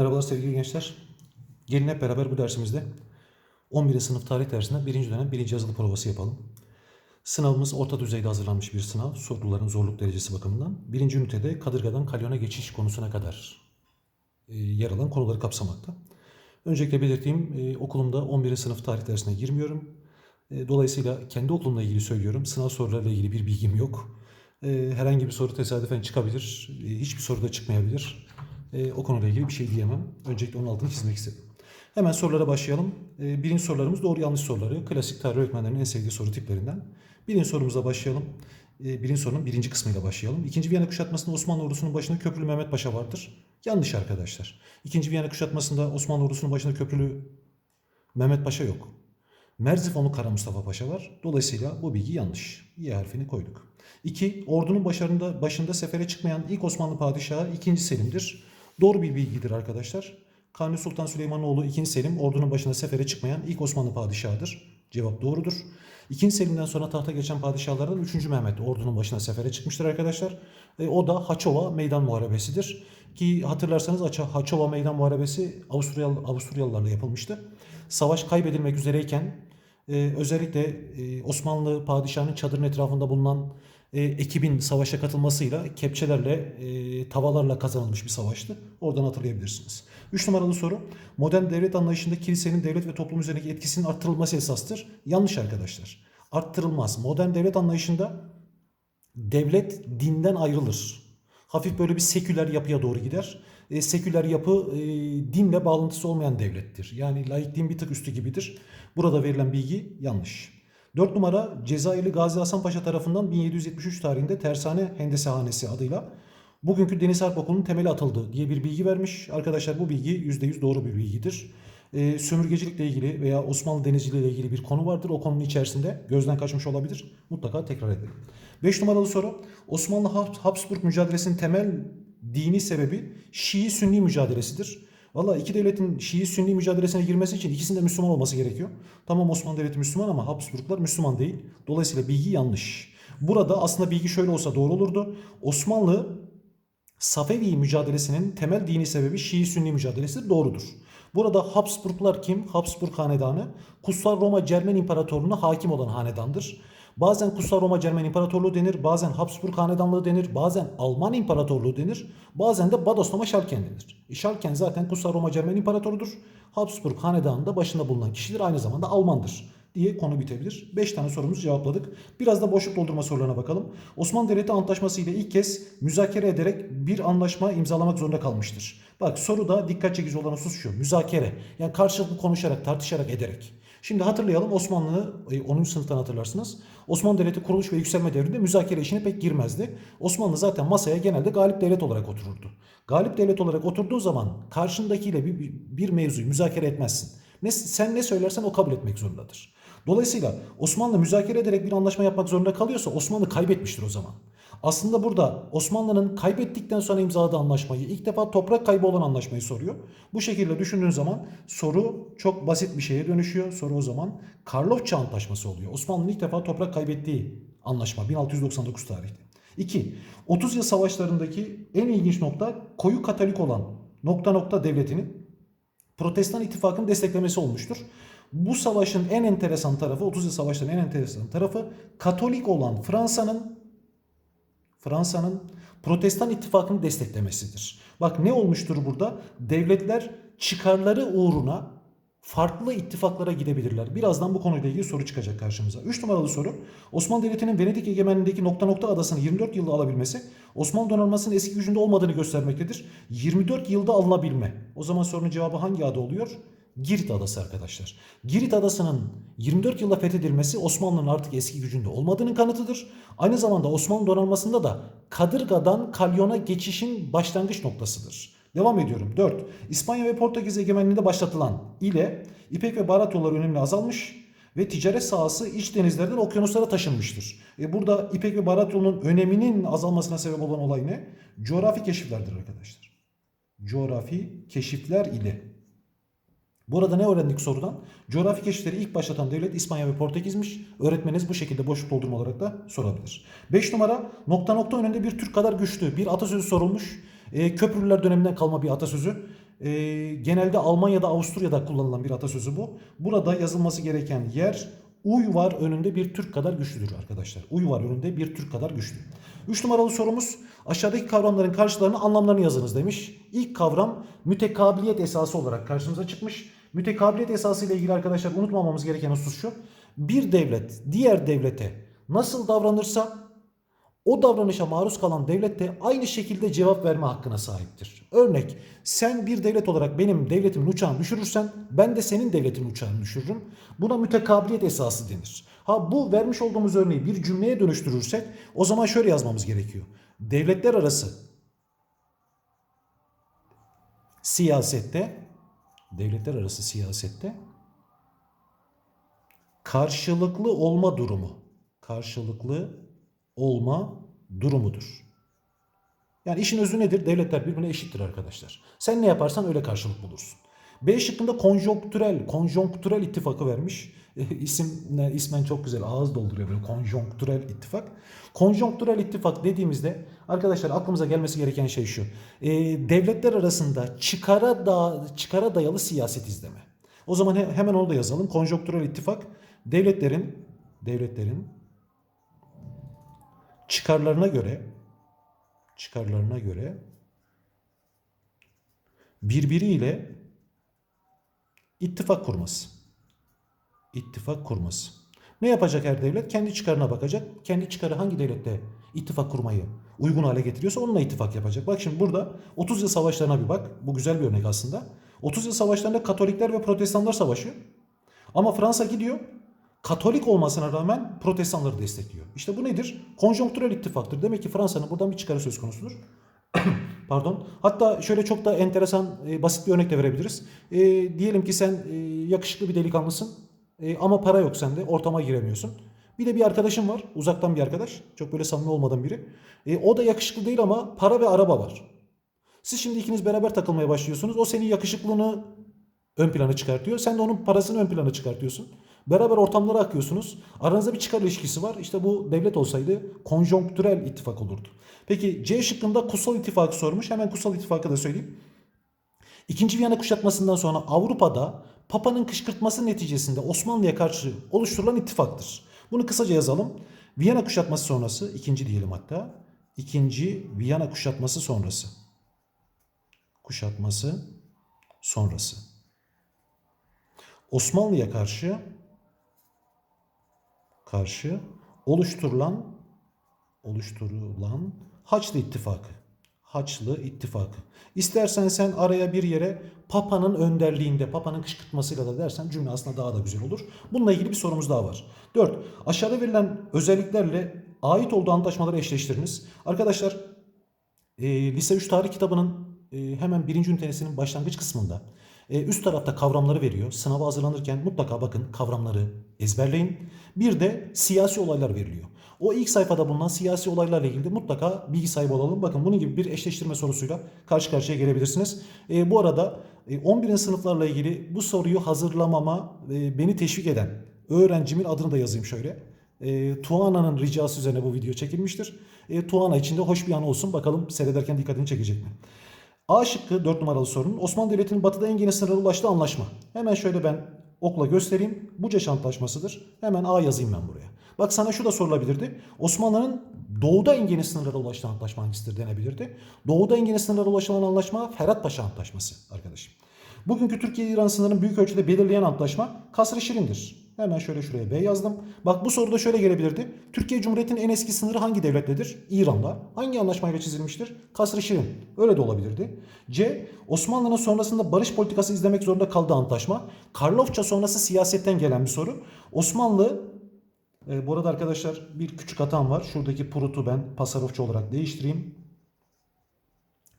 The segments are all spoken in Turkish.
Merhabalar sevgili gençler. Gelin hep beraber bu dersimizde 11. sınıf tarih dersinde birinci dönem birinci yazılı provası yapalım. Sınavımız orta düzeyde hazırlanmış bir sınav. Soruların zorluk derecesi bakımından. Birinci ünitede kadırgadan kalyona geçiş konusuna kadar e, yer alan konuları kapsamakta. Öncelikle belirttiğim e, okulumda 11. sınıf tarih dersine girmiyorum. E, dolayısıyla kendi okulumla ilgili söylüyorum. Sınav sorularıyla ilgili bir bilgim yok. Herhangi bir soru tesadüfen çıkabilir. Hiçbir soru da çıkmayabilir. E, o konuyla ilgili bir şey diyemem. Öncelikle onun altını çizmek istedim. Hemen sorulara başlayalım. E, birinci sorularımız doğru yanlış soruları. Klasik tarih öğretmenlerinin en sevdiği soru tiplerinden. Birinci sorumuza başlayalım. E, birinci sorunun birinci kısmıyla başlayalım. İkinci Viyana kuşatmasında Osmanlı ordusunun başında Köprülü Mehmet Paşa vardır. Yanlış arkadaşlar. İkinci Viyana kuşatmasında Osmanlı ordusunun başında Köprülü Mehmet Paşa yok. Merzifonlu Kara Mustafa Paşa var. Dolayısıyla bu bilgi yanlış. Y harfini koyduk. 2. Ordunun başarında, başında sefere çıkmayan ilk Osmanlı padişahı 2. Selim'dir. Doğru bir bilgidir arkadaşlar. Kanuni Sultan Süleymanoğlu 2. Selim ordunun başında sefere çıkmayan ilk Osmanlı padişahıdır. Cevap doğrudur. 2. Selim'den sonra tahta geçen padişahlardan 3. Mehmet ordunun başına sefere çıkmıştır arkadaşlar. E, o da Haçova Meydan Muharebesi'dir. Ki hatırlarsanız Haçova Meydan Muharebesi Avusturyalı, Avusturyalılarla yapılmıştı. Savaş kaybedilmek üzereyken e, özellikle e, Osmanlı padişahının çadırın etrafında bulunan e, ekibin savaşa katılmasıyla kepçelerle, e, tavalarla kazanılmış bir savaştı. Oradan hatırlayabilirsiniz. 3 numaralı soru. Modern devlet anlayışında kilisenin devlet ve toplum üzerindeki etkisinin arttırılması esastır. Yanlış arkadaşlar. Arttırılmaz. Modern devlet anlayışında devlet dinden ayrılır. Hafif böyle bir seküler yapıya doğru gider. E, seküler yapı e, dinle bağlantısı olmayan devlettir. Yani laikliğin bir tık üstü gibidir. Burada verilen bilgi yanlış. 4 numara Cezayirli Gazi Hasan Paşa tarafından 1773 tarihinde Tersane Hendesehanesi adıyla bugünkü Deniz Harp Okulu'nun temeli atıldı diye bir bilgi vermiş. Arkadaşlar bu bilgi %100 doğru bir bilgidir. E, sömürgecilikle ilgili veya Osmanlı denizciliği ile ilgili bir konu vardır. O konunun içerisinde gözden kaçmış olabilir. Mutlaka tekrar edelim. 5 numaralı soru. Osmanlı Habs- Habsburg mücadelesinin temel dini sebebi Şii-Sünni mücadelesidir. Valla iki devletin Şii-Sünni mücadelesine girmesi için ikisinin de Müslüman olması gerekiyor. Tamam Osmanlı Devleti Müslüman ama Habsburglar Müslüman değil. Dolayısıyla bilgi yanlış. Burada aslında bilgi şöyle olsa doğru olurdu. Osmanlı Safevi mücadelesinin temel dini sebebi Şii-Sünni mücadelesidir. Doğrudur. Burada Habsburglar kim? Habsburg hanedanı Kutsal Roma Cermen İmparatorluğu'na hakim olan hanedandır. Bazen Kutsal Roma Cermen İmparatorluğu denir, bazen Habsburg Hanedanlığı denir, bazen Alman İmparatorluğu denir, bazen de Badoslama Schalken denir. E, Schalken zaten Kutsal Roma Cermen İmparatorudur. Habsburg Hanedanı'nda başında bulunan kişidir, aynı zamanda Almandır diye konu bitebilir. 5 tane sorumuzu cevapladık. Biraz da boşluk doldurma sorularına bakalım. Osmanlı Devleti Antlaşması ile ilk kez müzakere ederek bir anlaşma imzalamak zorunda kalmıştır. Bak soruda dikkat çekici olan husus şu. Müzakere. Yani karşılıklı konuşarak, tartışarak, ederek. Şimdi hatırlayalım Osmanlı e, 10. sınıftan hatırlarsınız. Osmanlı Devleti kuruluş ve yükselme devrinde müzakere işine pek girmezdi. Osmanlı zaten masaya genelde galip devlet olarak otururdu. Galip devlet olarak oturduğu zaman karşındakiyle bir, bir mevzuyu müzakere etmezsin. Ne, sen ne söylersen o kabul etmek zorundadır. Dolayısıyla Osmanlı müzakere ederek bir anlaşma yapmak zorunda kalıyorsa Osmanlı kaybetmiştir o zaman. Aslında burada Osmanlı'nın kaybettikten sonra imzaladığı anlaşmayı ilk defa toprak kaybı olan anlaşmayı soruyor. Bu şekilde düşündüğün zaman soru çok basit bir şeye dönüşüyor. Soru o zaman Karlofça Antlaşması oluyor. Osmanlı'nın ilk defa toprak kaybettiği anlaşma 1699 tarihte. 2. 30 yıl savaşlarındaki en ilginç nokta koyu Katolik olan nokta nokta devletinin Protestan ittifakının desteklemesi olmuştur. Bu savaşın en enteresan tarafı, 30 yıl savaşlarının en enteresan tarafı Katolik olan Fransa'nın Fransa'nın Protestan ittifakını desteklemesidir. Bak ne olmuştur burada? Devletler çıkarları uğruna farklı ittifaklara gidebilirler. Birazdan bu konuyla ilgili soru çıkacak karşımıza. 3 numaralı soru. Osmanlı Devleti'nin Venedik egemenliğindeki nokta nokta adasını 24 yılda alabilmesi Osmanlı donanmasının eski gücünde olmadığını göstermektedir. 24 yılda alınabilme. O zaman sorunun cevabı hangi ada oluyor? Girit Adası arkadaşlar. Girit Adası'nın 24 yılda fethedilmesi Osmanlı'nın artık eski gücünde olmadığının kanıtıdır. Aynı zamanda Osmanlı donanmasında da Kadırga'dan Kalyon'a geçişin başlangıç noktasıdır. Devam ediyorum. 4. İspanya ve Portekiz egemenliğinde başlatılan ile İpek ve baharat yolları önemli azalmış ve ticaret sahası iç denizlerden okyanuslara taşınmıştır. E burada İpek ve baharat yolunun öneminin azalmasına sebep olan olay ne? Coğrafi keşiflerdir arkadaşlar. Coğrafi keşifler ile. Burada ne öğrendik sorudan? Coğrafi keşifleri ilk başlatan devlet İspanya ve Portekiz'miş. Öğretmeniniz bu şekilde boşluk doldurma olarak da sorabilir. 5 numara nokta nokta önünde bir Türk kadar güçlü bir atasözü sorulmuş. E, Köprülüler döneminden kalma bir atasözü. e, genelde Almanya'da, Avusturya'da kullanılan bir atasözü bu. Burada yazılması gereken yer uy var önünde bir Türk kadar güçlüdür arkadaşlar. Uy var önünde bir Türk kadar güçlü. 3 numaralı sorumuz aşağıdaki kavramların karşılarını anlamlarını yazınız demiş. İlk kavram mütekabiliyet esası olarak karşımıza çıkmış. Mütekabiliyet esası ile ilgili arkadaşlar unutmamamız gereken husus şu. Bir devlet diğer devlete nasıl davranırsa o davranışa maruz kalan devlet de aynı şekilde cevap verme hakkına sahiptir. Örnek sen bir devlet olarak benim devletimin uçağını düşürürsen ben de senin devletin uçağını düşürürüm. Buna mütekabiliyet esası denir. Ha bu vermiş olduğumuz örneği bir cümleye dönüştürürsek o zaman şöyle yazmamız gerekiyor. Devletler arası siyasette devletler arası siyasette karşılıklı olma durumu karşılıklı olma durumudur. Yani işin özü nedir? Devletler birbirine eşittir arkadaşlar. Sen ne yaparsan öyle karşılık bulursun. B şıkkında konjonktürel, konjonktürel ittifakı vermiş. İsim, ne, ismen çok güzel ağız dolduruyor böyle konjonktürel ittifak. Konjonktürel ittifak dediğimizde arkadaşlar aklımıza gelmesi gereken şey şu. E, devletler arasında çıkara, da, çıkara dayalı siyaset izleme. O zaman he, hemen onu da yazalım. Konjonktürel ittifak devletlerin devletlerin çıkarlarına göre çıkarlarına göre birbiriyle ittifak kurması. İttifak kurması. Ne yapacak her devlet? Kendi çıkarına bakacak. Kendi çıkarı hangi devlette ittifak kurmayı uygun hale getiriyorsa onunla ittifak yapacak. Bak şimdi burada 30 yıl savaşlarına bir bak. Bu güzel bir örnek aslında. 30 yıl savaşlarında Katolikler ve Protestanlar savaşıyor. Ama Fransa gidiyor Katolik olmasına rağmen protestanları destekliyor. İşte bu nedir? Konjonktürel ittifaktır. Demek ki Fransa'nın buradan bir çıkarı söz konusudur. Pardon. Hatta şöyle çok da enteresan, e, basit bir örnek de verebiliriz. E, diyelim ki sen e, yakışıklı bir delikanlısın e, ama para yok sende, ortama giremiyorsun. Bir de bir arkadaşın var, uzaktan bir arkadaş, çok böyle samimi olmadan biri. E, o da yakışıklı değil ama para ve araba var. Siz şimdi ikiniz beraber takılmaya başlıyorsunuz. O senin yakışıklığını ön plana çıkartıyor. Sen de onun parasını ön plana çıkartıyorsun. Beraber ortamlara akıyorsunuz. Aranızda bir çıkar ilişkisi var. İşte bu devlet olsaydı konjonktürel ittifak olurdu. Peki C şıkkında kutsal ittifakı sormuş. Hemen kutsal ittifakı da söyleyeyim. İkinci Viyana kuşatmasından sonra Avrupa'da Papa'nın kışkırtması neticesinde Osmanlı'ya karşı oluşturulan ittifaktır. Bunu kısaca yazalım. Viyana kuşatması sonrası, ikinci diyelim hatta. İkinci Viyana kuşatması sonrası. Kuşatması sonrası. Osmanlı'ya karşı karşı oluşturulan oluşturulan Haçlı İttifakı. Haçlı İttifakı. İstersen sen araya bir yere Papa'nın önderliğinde, Papa'nın kışkırtmasıyla da dersen cümle aslında daha da güzel olur. Bununla ilgili bir sorumuz daha var. 4. Aşağıda verilen özelliklerle ait olduğu antlaşmaları eşleştiriniz. Arkadaşlar e, Lise 3 tarih kitabının e, hemen birinci ünitesinin başlangıç kısmında e, üst tarafta kavramları veriyor. Sınava hazırlanırken mutlaka bakın kavramları ezberleyin. Bir de siyasi olaylar veriliyor. O ilk sayfada bulunan siyasi olaylarla ilgili mutlaka bilgi sahibi olalım. Bakın bunun gibi bir eşleştirme sorusuyla karşı karşıya gelebilirsiniz. E, bu arada e, 11. sınıflarla ilgili bu soruyu hazırlamama e, beni teşvik eden öğrencimin adını da yazayım şöyle. E, Tuana'nın ricası üzerine bu video çekilmiştir. E, Tuana için de hoş bir an olsun. Bakalım seyrederken dikkatini çekecek mi? A şıkkı 4 numaralı sorunun Osmanlı Devleti'nin batıda en geniş sınırlara ulaştığı anlaşma. Hemen şöyle ben okla göstereyim. Bucaş Antlaşması'dır. Hemen A yazayım ben buraya. Bak sana şu da sorulabilirdi. Osmanlı'nın doğuda en geniş sınırlara ulaştığı antlaşma hangisidir denebilirdi. Doğuda en geniş sınırlara ulaşılan anlaşma Ferhat Paşa Antlaşması arkadaşım. Bugünkü Türkiye-İran sınırının büyük ölçüde belirleyen antlaşma Kasr-ı Şirin'dir. Hemen şöyle şuraya B yazdım. Bak bu soruda şöyle gelebilirdi. Türkiye Cumhuriyeti'nin en eski sınırı hangi devlettedir? İran'da. Hangi anlaşmayla çizilmiştir? Kasr-ı Şirin. Öyle de olabilirdi. C. Osmanlı'nın sonrasında barış politikası izlemek zorunda kaldığı antlaşma. Karlofça sonrası siyasetten gelen bir soru. Osmanlı e, bu arada arkadaşlar bir küçük hatam var. Şuradaki Prut'u ben Pasarofça olarak değiştireyim.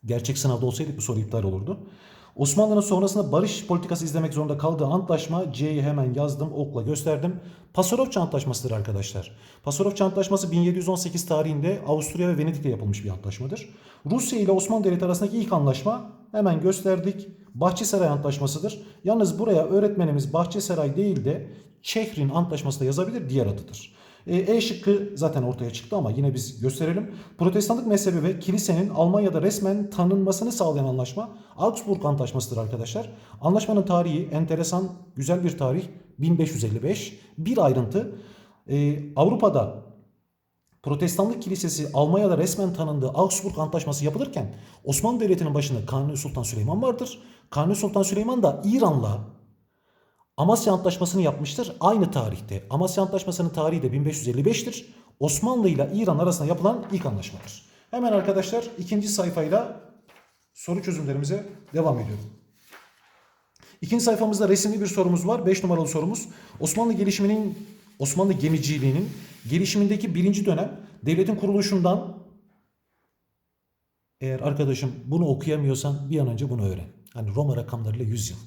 Gerçek sınavda olsaydı bu soru iptal olurdu. Osmanlı'nın sonrasında barış politikası izlemek zorunda kaldığı antlaşma C'yi hemen yazdım, okla gösterdim. Pasarofça Antlaşması'dır arkadaşlar. Pasarofça Antlaşması 1718 tarihinde Avusturya ve Venedik'te yapılmış bir antlaşmadır. Rusya ile Osmanlı Devleti arasındaki ilk anlaşma hemen gösterdik. Bahçesaray Antlaşması'dır. Yalnız buraya öğretmenimiz Bahçesaray değil de Çehrin Antlaşması da yazabilir, diğer adıdır. E, E şıkkı zaten ortaya çıktı ama yine biz gösterelim. Protestanlık mezhebi ve kilisenin Almanya'da resmen tanınmasını sağlayan anlaşma Augsburg Antlaşması'dır arkadaşlar. Anlaşmanın tarihi enteresan, güzel bir tarih. 1555. Bir ayrıntı. e, Avrupa'da Protestanlık Kilisesi Almanya'da resmen tanındığı Augsburg Antlaşması yapılırken Osmanlı Devleti'nin başında Kanuni Sultan Süleyman vardır. Kanuni Sultan Süleyman da İran'la Amasya Antlaşması'nı yapmıştır aynı tarihte. Amasya Antlaşması'nın tarihi de 1555'tir. Osmanlı ile İran arasında yapılan ilk anlaşmadır. Hemen arkadaşlar ikinci sayfayla soru çözümlerimize devam ediyorum. İkinci sayfamızda resimli bir sorumuz var. 5 numaralı sorumuz. Osmanlı gelişiminin, Osmanlı gemiciliğinin gelişimindeki birinci dönem devletin kuruluşundan eğer arkadaşım bunu okuyamıyorsan bir an önce bunu öğren. Hani Roma rakamlarıyla 100 yıl.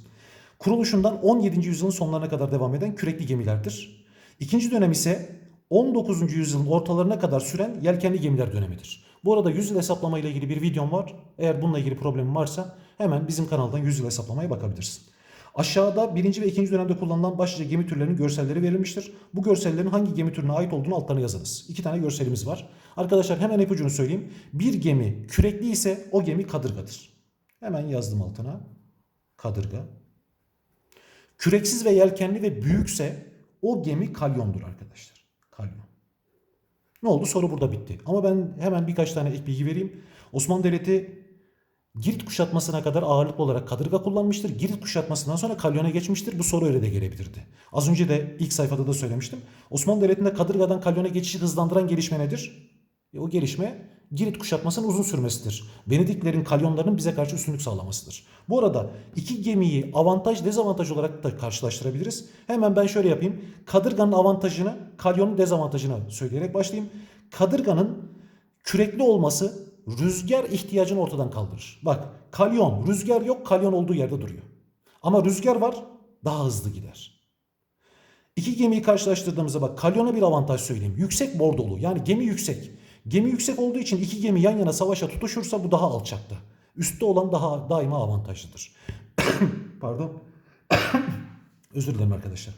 Kuruluşundan 17. yüzyılın sonlarına kadar devam eden kürekli gemilerdir. İkinci dönem ise 19. yüzyılın ortalarına kadar süren yelkenli gemiler dönemidir. Bu arada yüzyıl hesaplama ile ilgili bir videom var. Eğer bununla ilgili problemin varsa hemen bizim kanaldan yüzyıl hesaplamaya bakabilirsin. Aşağıda birinci ve ikinci dönemde kullanılan başlıca gemi türlerinin görselleri verilmiştir. Bu görsellerin hangi gemi türüne ait olduğunu altlarına yazınız. İki tane görselimiz var. Arkadaşlar hemen ipucunu söyleyeyim. Bir gemi kürekli ise o gemi kadırgadır. Hemen yazdım altına. Kadırga. Küreksiz ve yelkenli ve büyükse o gemi kalyondur arkadaşlar. Kalyon. Ne oldu? Soru burada bitti. Ama ben hemen birkaç tane ek bilgi vereyim. Osmanlı Devleti Girit kuşatmasına kadar ağırlıklı olarak kadırga kullanmıştır. Girit kuşatmasından sonra kalyona geçmiştir. Bu soru öyle de gelebilirdi. Az önce de ilk sayfada da söylemiştim. Osmanlı Devleti'nde kadırgadan kalyona geçişi hızlandıran gelişme nedir? E, o gelişme Girit kuşatmasının uzun sürmesidir. Venediklerin kalyonlarının bize karşı üstünlük sağlamasıdır. Bu arada iki gemiyi avantaj dezavantaj olarak da karşılaştırabiliriz. Hemen ben şöyle yapayım. Kadırganın avantajını, kalyonun dezavantajını söyleyerek başlayayım. Kadırganın kürekli olması rüzgar ihtiyacını ortadan kaldırır. Bak kalyon, rüzgar yok, kalyon olduğu yerde duruyor. Ama rüzgar var, daha hızlı gider. İki gemiyi karşılaştırdığımızda bak kalyona bir avantaj söyleyeyim. Yüksek bordolu yani gemi yüksek. Gemi yüksek olduğu için iki gemi yan yana savaşa tutuşursa bu daha alçakta. Üstte olan daha daima avantajlıdır. Pardon. Özür dilerim arkadaşlar.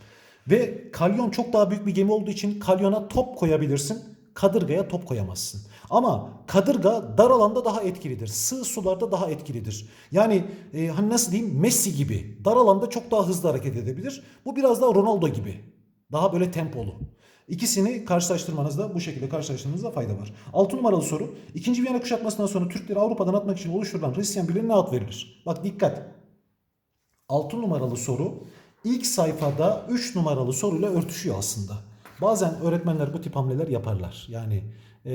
Ve kalyon çok daha büyük bir gemi olduğu için kalyona top koyabilirsin. Kadırgaya top koyamazsın. Ama kadırga dar alanda daha etkilidir. Sığ sularda daha etkilidir. Yani e, hani nasıl diyeyim Messi gibi dar alanda çok daha hızlı hareket edebilir. Bu biraz daha Ronaldo gibi. Daha böyle tempolu. İkisini karşılaştırmanızda bu şekilde karşılaştırmanızda fayda var. 6 numaralı soru. İkinci Viyana kuşatmasından sonra Türkleri Avrupa'dan atmak için oluşturulan Hristiyan birliğine ne ad verilir? Bak dikkat. 6 numaralı soru ilk sayfada 3 numaralı soruyla örtüşüyor aslında. Bazen öğretmenler bu tip hamleler yaparlar. Yani e,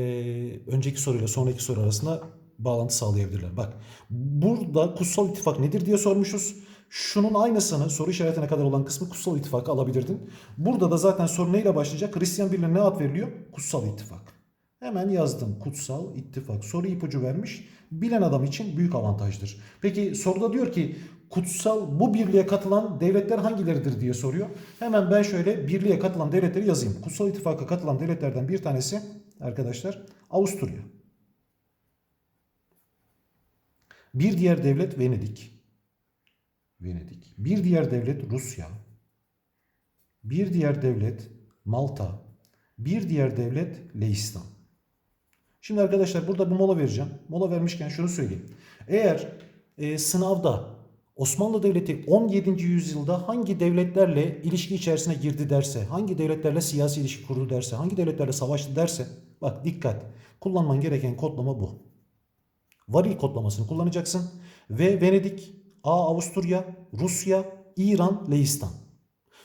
önceki soruyla sonraki soru arasında bağlantı sağlayabilirler. Bak burada kutsal ittifak nedir diye sormuşuz. Şunun aynısını soru işaretine kadar olan kısmı kutsal ittifakı alabilirdin. Burada da zaten soru neyle başlayacak? Hristiyan birliğine ne ad veriliyor? Kutsal ittifak. Hemen yazdım kutsal ittifak. Soru ipucu vermiş. Bilen adam için büyük avantajdır. Peki soruda diyor ki kutsal bu birliğe katılan devletler hangileridir diye soruyor. Hemen ben şöyle birliğe katılan devletleri yazayım. Kutsal ittifaka katılan devletlerden bir tanesi arkadaşlar Avusturya. Bir diğer devlet Venedik. Venedik. Bir diğer devlet Rusya. Bir diğer devlet Malta. Bir diğer devlet Leistan. Şimdi arkadaşlar burada bir mola vereceğim. Mola vermişken şunu söyleyeyim. Eğer e, sınavda Osmanlı Devleti 17. yüzyılda hangi devletlerle ilişki içerisine girdi derse, hangi devletlerle siyasi ilişki kurdu derse, hangi devletlerle savaştı derse, bak dikkat. Kullanman gereken kodlama bu. Varil kodlamasını kullanacaksın ve Venedik, A Avusturya, Rusya, İran, Leistan.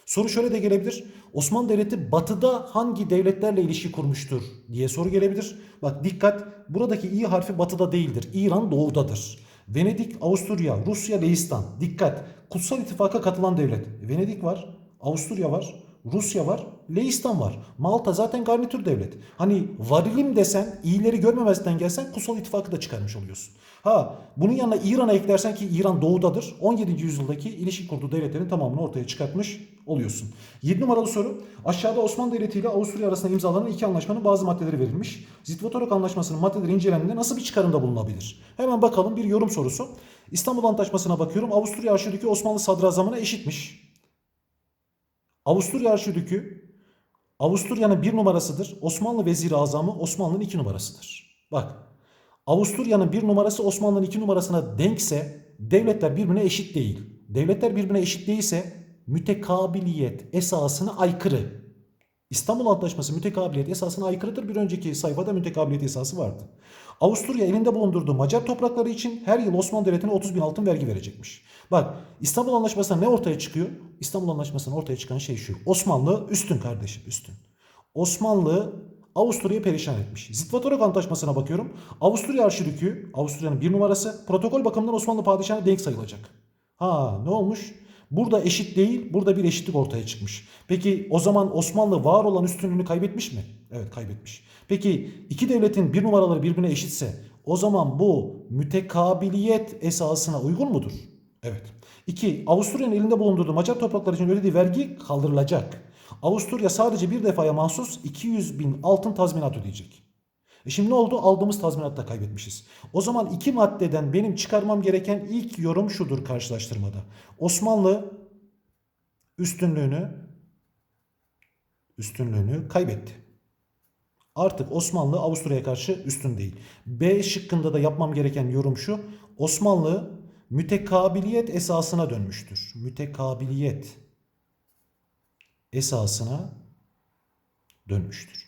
Soru şöyle de gelebilir. Osmanlı Devleti batıda hangi devletlerle ilişki kurmuştur diye soru gelebilir. Bak dikkat buradaki i harfi batıda değildir. İran doğudadır. Venedik, Avusturya, Rusya, Leistan. Dikkat. Kutsal İttifak'a katılan devlet. Venedik var, Avusturya var, Rusya var, Leistan var. Malta zaten garnitür devlet. Hani varilim desen, iyileri görmemezden gelsen Kutsal İttifak'ı da çıkarmış oluyorsun. Ha bunun yanına İran'a eklersen ki İran doğudadır. 17. yüzyıldaki ilişki kurduğu devletlerin tamamını ortaya çıkartmış oluyorsun. 7 numaralı soru. Aşağıda Osmanlı Devleti ile Avusturya arasında imzalanan iki anlaşmanın bazı maddeleri verilmiş. Zitvatorok Anlaşması'nın maddeleri incelendiğinde nasıl bir çıkarımda bulunabilir? Hemen bakalım bir yorum sorusu. İstanbul Antlaşması'na bakıyorum. Avusturya Arşidükü Osmanlı Sadrazamı'na eşitmiş. Avusturya Arşidükü Avusturya'nın bir numarasıdır. Osmanlı veziri azamı Osmanlı'nın iki numarasıdır. Bak Avusturya'nın bir numarası Osmanlı'nın iki numarasına denkse devletler birbirine eşit değil. Devletler birbirine eşit değilse mütekabiliyet esasına aykırı. İstanbul Antlaşması mütekabiliyet esasına aykırıdır. Bir önceki sayfada mütekabiliyet esası vardı. Avusturya elinde bulundurduğu Macar toprakları için her yıl Osmanlı Devleti'ne 30 bin altın vergi verecekmiş. Bak İstanbul Anlaşması'nda ne ortaya çıkıyor? İstanbul Anlaşması'nda ortaya çıkan şey şu. Osmanlı üstün kardeşim üstün. Osmanlı Avusturya'yı perişan etmiş. Zitvatorok Antlaşması'na bakıyorum. Avusturya Arşidükü, Avusturya'nın bir numarası protokol bakımından Osmanlı padişahına denk sayılacak. Ha ne olmuş? Burada eşit değil, burada bir eşitlik ortaya çıkmış. Peki o zaman Osmanlı var olan üstünlüğünü kaybetmiş mi? Evet kaybetmiş. Peki iki devletin bir numaraları birbirine eşitse o zaman bu mütekabiliyet esasına uygun mudur? Evet. İki, Avusturya'nın elinde bulundurduğu Macar toprakları için ödediği vergi kaldırılacak. Avusturya sadece bir defaya mahsus 200 bin altın tazminat ödeyecek. E şimdi ne oldu? Aldığımız tazminatta kaybetmişiz. O zaman iki maddeden benim çıkarmam gereken ilk yorum şudur karşılaştırmada. Osmanlı üstünlüğünü üstünlüğünü kaybetti. Artık Osmanlı Avusturya'ya karşı üstün değil. B şıkkında da yapmam gereken yorum şu. Osmanlı mütekabiliyet esasına dönmüştür. Mütekabiliyet esasına dönmüştür.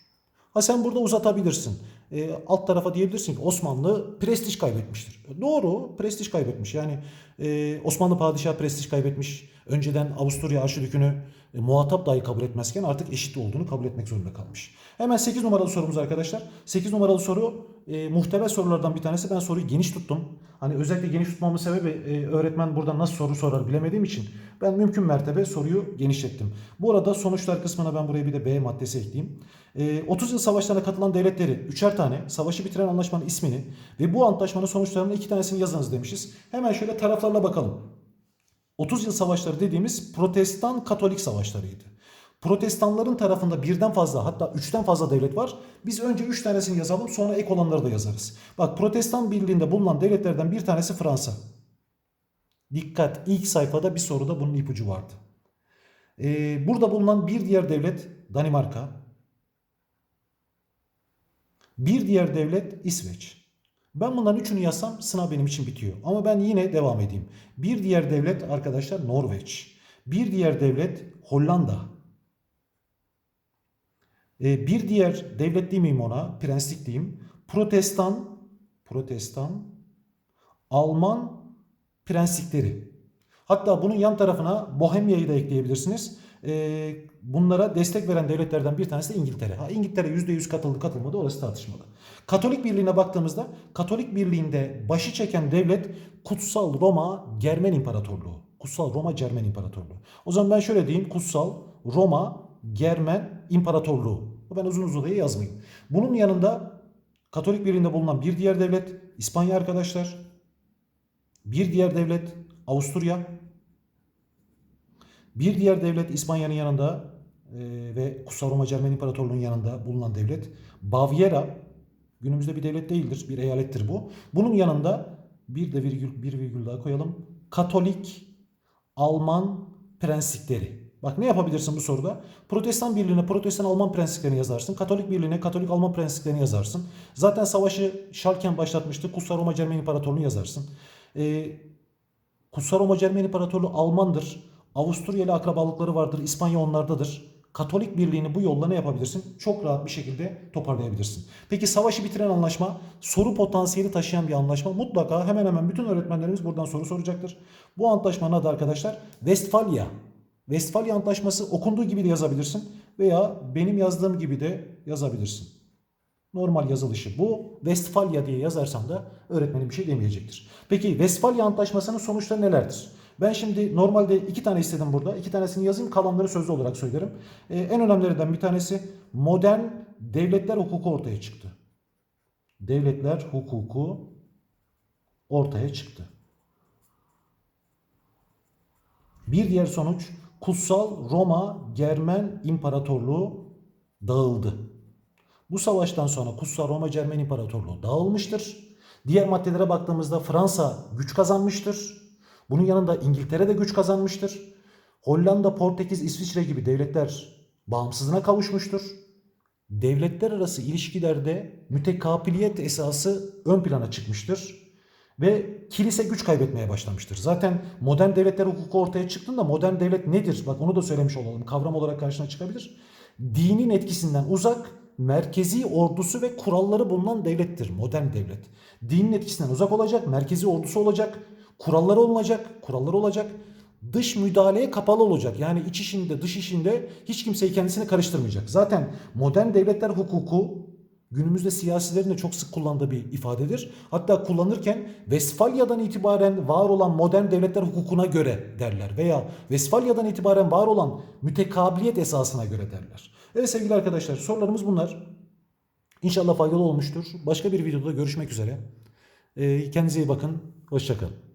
Ha sen burada uzatabilirsin. E, alt tarafa diyebilirsin ki Osmanlı prestij kaybetmiştir. E, Doğru prestij kaybetmiş. Yani e, Osmanlı padişahı prestij kaybetmiş. Önceden Avusturya Arşidükü'nü e, muhatap dahi kabul etmezken artık eşit olduğunu kabul etmek zorunda kalmış. Hemen 8 numaralı sorumuz arkadaşlar. 8 numaralı soru e, muhtemel sorulardan bir tanesi. Ben soruyu geniş tuttum. Hani özellikle geniş tutmamın sebebi e, öğretmen burada nasıl soru sorar bilemediğim için ben mümkün mertebe soruyu genişlettim. Bu arada sonuçlar kısmına ben buraya bir de B maddesi ekleyeyim. E, 30 yıl savaşlarına katılan devletleri üçer tane savaşı bitiren anlaşmanın ismini ve bu antlaşmanın sonuçlarının iki tanesini yazınız demişiz. Hemen şöyle taraflarla bakalım. 30 yıl savaşları dediğimiz protestan katolik savaşlarıydı. Protestanların tarafında birden fazla hatta üçten fazla devlet var. Biz önce üç tanesini yazalım sonra ek olanları da yazarız. Bak protestan birliğinde bulunan devletlerden bir tanesi Fransa. Dikkat ilk sayfada bir soruda bunun ipucu vardı. Ee, burada bulunan bir diğer devlet Danimarka. Bir diğer devlet İsveç. Ben bunların üçünü yazsam sınav benim için bitiyor. Ama ben yine devam edeyim. Bir diğer devlet arkadaşlar Norveç. Bir diğer devlet Hollanda. Ee, bir diğer devlet diyeyim ona, prenslik diyeyim. Protestan, Protestan, Alman prenslikleri. Hatta bunun yan tarafına Bohemya'yı da ekleyebilirsiniz. Ee, bunlara destek veren devletlerden bir tanesi de İngiltere. Ha, İngiltere %100 katıldı katılmadı orası tartışmalı. Katolik Birliği'ne baktığımızda Katolik Birliği'nde başı çeken devlet Kutsal Roma Germen İmparatorluğu. Kutsal Roma Germen İmparatorluğu. O zaman ben şöyle diyeyim Kutsal Roma Germen İmparatorluğu. Ben uzun uzadıya yazmayayım. Bunun yanında Katolik Birliği'nde bulunan bir diğer devlet İspanya arkadaşlar. Bir diğer devlet Avusturya. Bir diğer devlet İspanya'nın yanında e, ve Kutsal Roma Cermen İmparatorluğu'nun yanında bulunan devlet Bavyera. Günümüzde bir devlet değildir, bir eyalettir bu. Bunun yanında bir de virgül, bir virgül daha koyalım. Katolik Alman prenslikleri. Bak ne yapabilirsin bu soruda? Protestan Birliği'ne Protestan Alman prensliklerini yazarsın. Katolik Birliği'ne Katolik Alman prensliklerini yazarsın. Zaten savaşı Schalken başlatmıştı. Kutsal Roma Cermen İmparatorluğu'nu yazarsın. Ee, Kutsal Roma Cermen İmparatorluğu Almandır. Avusturya ile akrabalıkları vardır. İspanya onlardadır. Katolik birliğini bu yolla ne yapabilirsin? Çok rahat bir şekilde toparlayabilirsin. Peki savaşı bitiren anlaşma, soru potansiyeli taşıyan bir anlaşma. Mutlaka hemen hemen bütün öğretmenlerimiz buradan soru soracaktır. Bu antlaşmanın adı arkadaşlar Westfalia. Westfalia Antlaşması okunduğu gibi de yazabilirsin veya benim yazdığım gibi de yazabilirsin. Normal yazılışı bu. Westfalia diye yazarsan da öğretmenin bir şey demeyecektir. Peki Westfalia Antlaşması'nın sonuçları nelerdir? Ben şimdi normalde iki tane istedim burada. İki tanesini yazayım kalanları sözlü olarak söylerim. Ee, en önemlilerinden bir tanesi modern devletler hukuku ortaya çıktı. Devletler hukuku ortaya çıktı. Bir diğer sonuç Kutsal Roma Germen İmparatorluğu dağıldı. Bu savaştan sonra Kutsal Roma Germen İmparatorluğu dağılmıştır. Diğer maddelere baktığımızda Fransa güç kazanmıştır. Bunun yanında İngiltere de güç kazanmıştır. Hollanda, Portekiz, İsviçre gibi devletler bağımsızlığına kavuşmuştur. Devletler arası ilişkilerde mütekabiliyet esası ön plana çıkmıştır ve kilise güç kaybetmeye başlamıştır. Zaten modern devletler hukuku ortaya çıktığında modern devlet nedir? Bak onu da söylemiş olalım. Kavram olarak karşına çıkabilir. Dinin etkisinden uzak, merkezi ordusu ve kuralları bulunan devlettir modern devlet. Dinin etkisinden uzak olacak, merkezi ordusu olacak, kuralları olacak, kuralları olacak. Dış müdahaleye kapalı olacak. Yani iç işinde, dış işinde hiç kimseyi kendisine karıştırmayacak. Zaten modern devletler hukuku günümüzde siyasilerin de çok sık kullandığı bir ifadedir. Hatta kullanırken Vesfalya'dan itibaren var olan modern devletler hukukuna göre derler veya Vesfalya'dan itibaren var olan mütekabiliyet esasına göre derler. Evet sevgili arkadaşlar sorularımız bunlar. İnşallah faydalı olmuştur. Başka bir videoda görüşmek üzere. Ee, Kendinize iyi bakın. Hoşçakalın.